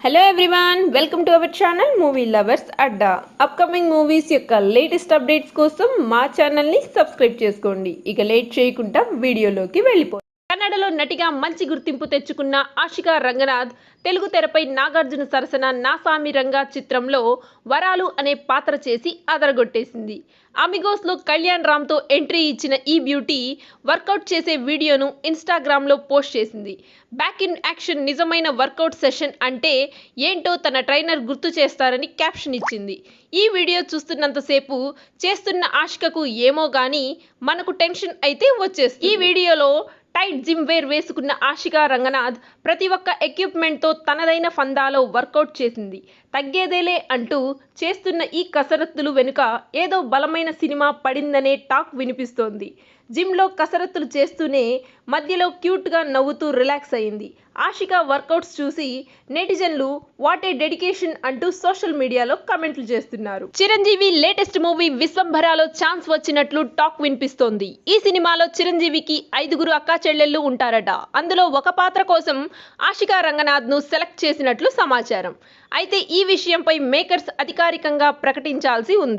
Hello everyone welcome to our channel movie lovers Adda upcoming movies యొక్క latest updates కోసం మా ఛానల్ని subscribe చేసుకోండి. ఇక లేట్ చేయకుండా వీడియోలోకి వెళ్ళిపో కన్నడలో నటిగా మంచి గుర్తింపు తెచ్చుకున్న ఆషికా రంగనాథ్ తెలుగు తెరపై నాగార్జున సరసన నాసామి రంగా చిత్రంలో వరాలు అనే పాత్ర చేసి అదరగొట్టేసింది. అమిగోస్లో కళ్యాణ్ రామ్తో ఎంట్రీ ఇచ్చిన ఈ బ్యూటీ వర్కౌట్ చేసే వీడియోను ఇన్స్టాగ్రామ్లో పోస్ట్ చేసింది. బ్యాక్ ఇన్ యాక్షన్ నిజమైన వర్కౌట్ సెషన్ అంటే ఏంటో తన ట్రైనర్ గుర్తు చేస్తారని క్యాప్షన్ ఇచ్చింది. ఈ వీడియో చూస్తున్నంతసేపు చేస్తున్న ఆశికకు ఏమో కానీ మనకు టెన్షన్ అయితే వచ్చేస్తుంది. ఈ వీడియోలో టైట్ జిమ్ వేర్ వేసుకున్న ఆశికా రంగనాథ్ ప్రతి ఒక్క ఎక్విప్మెంట్తో తనదైన ఫందాలో వర్కౌట్ చేసింది. తగ్గేదేలే అంటూ చేస్తున్న ఈ కసరత్తులు వెనుక ఏదో బలమైన సినిమా పడిందనే టాక్ వినిపిస్తోంది. జిమ్లో కసరత్తులు చేస్తూనే మధ్యలో క్యూట్గా నవ్వుతూ రిలాక్స్ అయింది. ఆషిక వర్కౌట్స్ చూసి నెటిజన్లు వాట్ ఏ డెడికేషన్ అంటూ సోషల్ మీడియాలో కమెంట్లు చేస్తున్నారు. చిరంజీవి లేటెస్ట్ మూవీ విశ్వంభరాలో ఛాన్స్ వచ్చినట్లు టాక్ వినిపిస్తోంది. ఈ సినిమాలో చిరంజీవికి ఐదుగురు అక్కా చెల్లెళ్ళు ఉంటారట. అందులో ఒక పాత్ర కోసం ఆషికా రంగనాథ్ను సెలెక్ట్ చేసినట్లు సమాచారం. అయితే ఈ విషయంపై మేకర్స్ అధికారికంగా ప్రకటించాల్సి ఉంది.